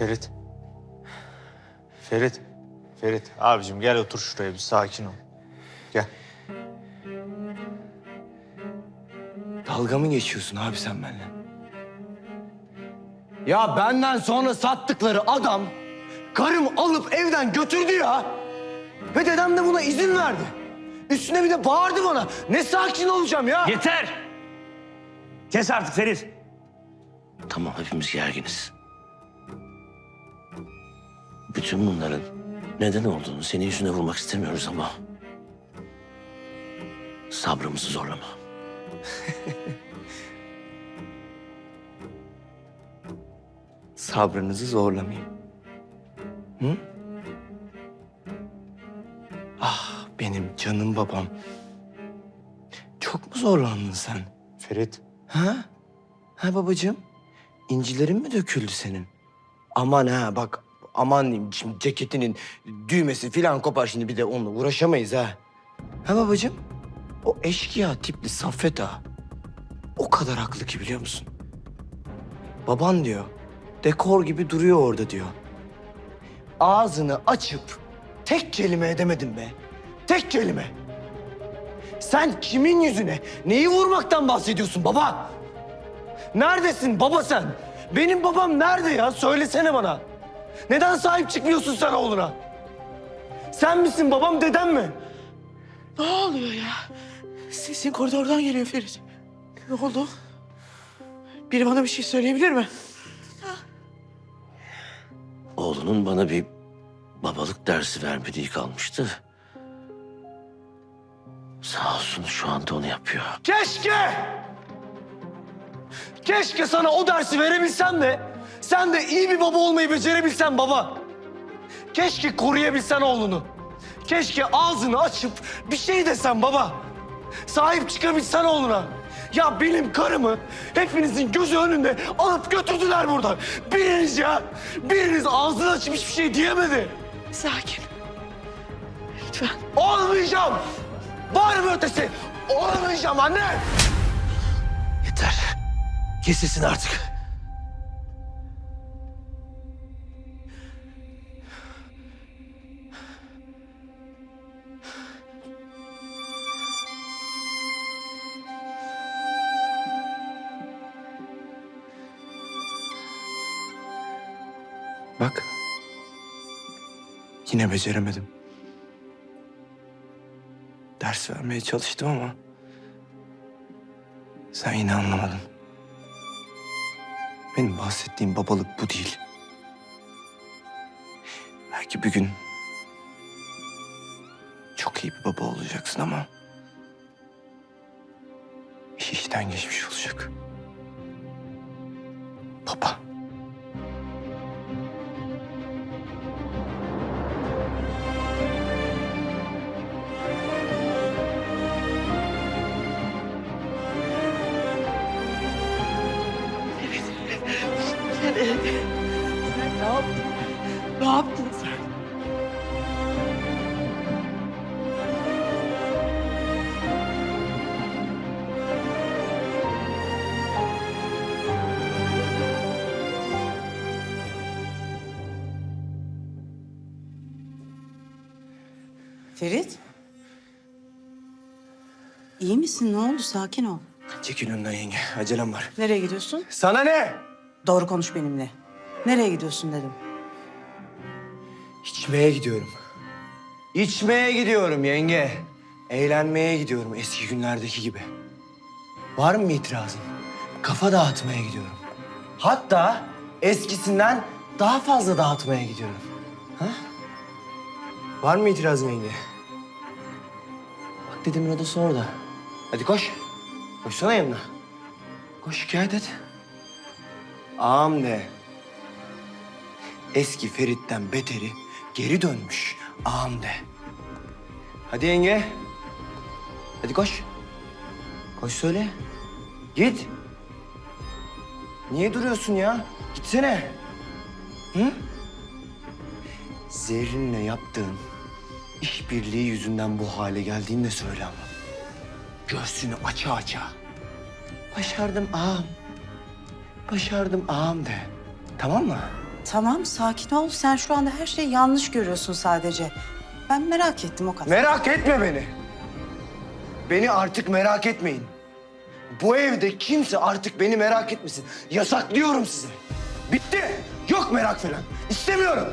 Ferit. Ferit. Ferit. Abicim gel otur şuraya bir sakin ol. Gel. Dalga mı geçiyorsun abi sen benimle? Ya benden sonra sattıkları adam karımı alıp evden götürdü ya. Ve dedem de buna izin verdi. Üstüne bir de bağırdı bana. Ne sakin olacağım ya. Yeter! Kes artık Ferit. Tamam hepimiz gerginiz. Bütün bunların neden olduğunu senin yüzüne vurmak istemiyoruz ama... ...sabrımızı zorlama. Sabrınızı zorlamayayım. Hı? Ah benim canım babam. Çok mu zorlandın sen? Ferit. Ha? Ha babacığım? İncilerin mi döküldü senin? Aman ha bak aman diyeyim şimdi ceketinin düğmesi falan kopar şimdi bir de onunla uğraşamayız ha. Ha babacığım? O eşkıya tipli Saffet ağa. O kadar haklı ki biliyor musun? Baban diyor dekor gibi duruyor orada diyor. Ağzını açıp tek kelime edemedin be. Tek kelime. Sen kimin yüzüne neyi vurmaktan bahsediyorsun baba? Neredesin baba sen? Benim babam nerede ya? Söylesene bana. Neden sahip çıkmıyorsun sen oğluna? Sen misin babam dedem mi? Ne oluyor ya? Sesin koridordan geliyor Ferit. Ne oldu? Biri bana bir şey söyleyebilir mi? Oğlunun bana bir babalık dersi vermediği kalmıştı. Sağ olsun şu anda onu yapıyor. Keşke! Keşke sana o dersi verebilsem de sen de iyi bir baba olmayı becerebilsen baba. Keşke koruyabilsen oğlunu. Keşke ağzını açıp bir şey desen baba. Sahip çıkabilsen oğluna. Ya benim karımı hepinizin gözü önünde alıp götürdüler buradan. Biriniz ya, biriniz ağzını açıp hiçbir şey diyemedi. Sakin. Lütfen. Olmayacağım. Var mı ötesi? Olmayacağım anne. Yeter. Kes sesini artık. Bak. Yine beceremedim. Ders vermeye çalıştım ama... Sen yine anlamadın. Benim bahsettiğim babalık bu değil. Belki bir gün... Çok iyi bir baba olacaksın ama... iş işten geçmiş olacak. Baba. Sen, ne yaptın? Ne yaptın sen? Ferit? İyi misin? Ne oldu? Sakin ol. Çekil önden yenge. Acelem var. Nereye gidiyorsun? Sana ne? Doğru konuş benimle. Nereye gidiyorsun dedim. İçmeye gidiyorum. İçmeye gidiyorum yenge. Eğlenmeye gidiyorum eski günlerdeki gibi. Var mı itirazın? Kafa dağıtmaya gidiyorum. Hatta eskisinden daha fazla dağıtmaya gidiyorum. Ha? Var mı itirazın yenge? Bak dedemin odası orada. Hadi koş. Koşsana yanına. Koş şikayet et. Ağam de. Eski Ferit'ten beteri geri dönmüş ağam de. Hadi yenge. Hadi koş. Koş söyle. Git. Niye duruyorsun ya? Gitsene. Hı? Zerrin'le yaptığın işbirliği yüzünden bu hale geldiğini de söyle ama. Göğsünü aça aça. Başardım ağam. Başardım ağam de. Tamam mı? Tamam sakin ol. Sen şu anda her şeyi yanlış görüyorsun sadece. Ben merak ettim o kadar. Merak etme beni. Beni artık merak etmeyin. Bu evde kimse artık beni merak etmesin. Yasaklıyorum size. Bitti. Yok merak falan. İstemiyorum.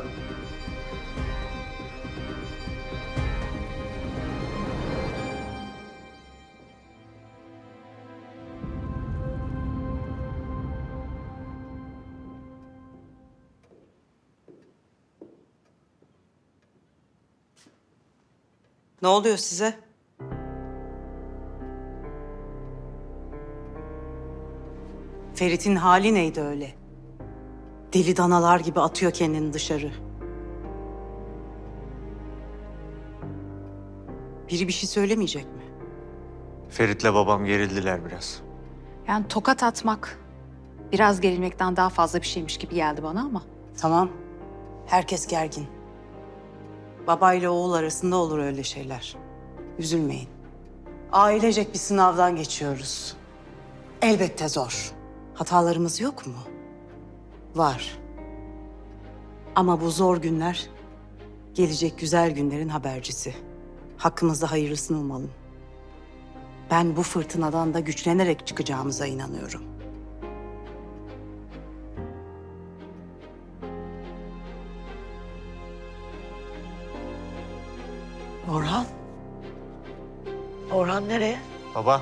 Ne oluyor size? Ferit'in hali neydi öyle? Deli danalar gibi atıyor kendini dışarı. Biri bir şey söylemeyecek mi? Ferit'le babam gerildiler biraz. Yani tokat atmak biraz gerilmekten daha fazla bir şeymiş gibi geldi bana ama. Tamam. Herkes gergin. Baba ile oğul arasında olur öyle şeyler. Üzülmeyin. Ailecek bir sınavdan geçiyoruz. Elbette zor. Hatalarımız yok mu? Var. Ama bu zor günler gelecek güzel günlerin habercisi. Hakkımızda hayırlısını umalım. Ben bu fırtınadan da güçlenerek çıkacağımıza inanıyorum. Orhan. Orhan nereye? Baba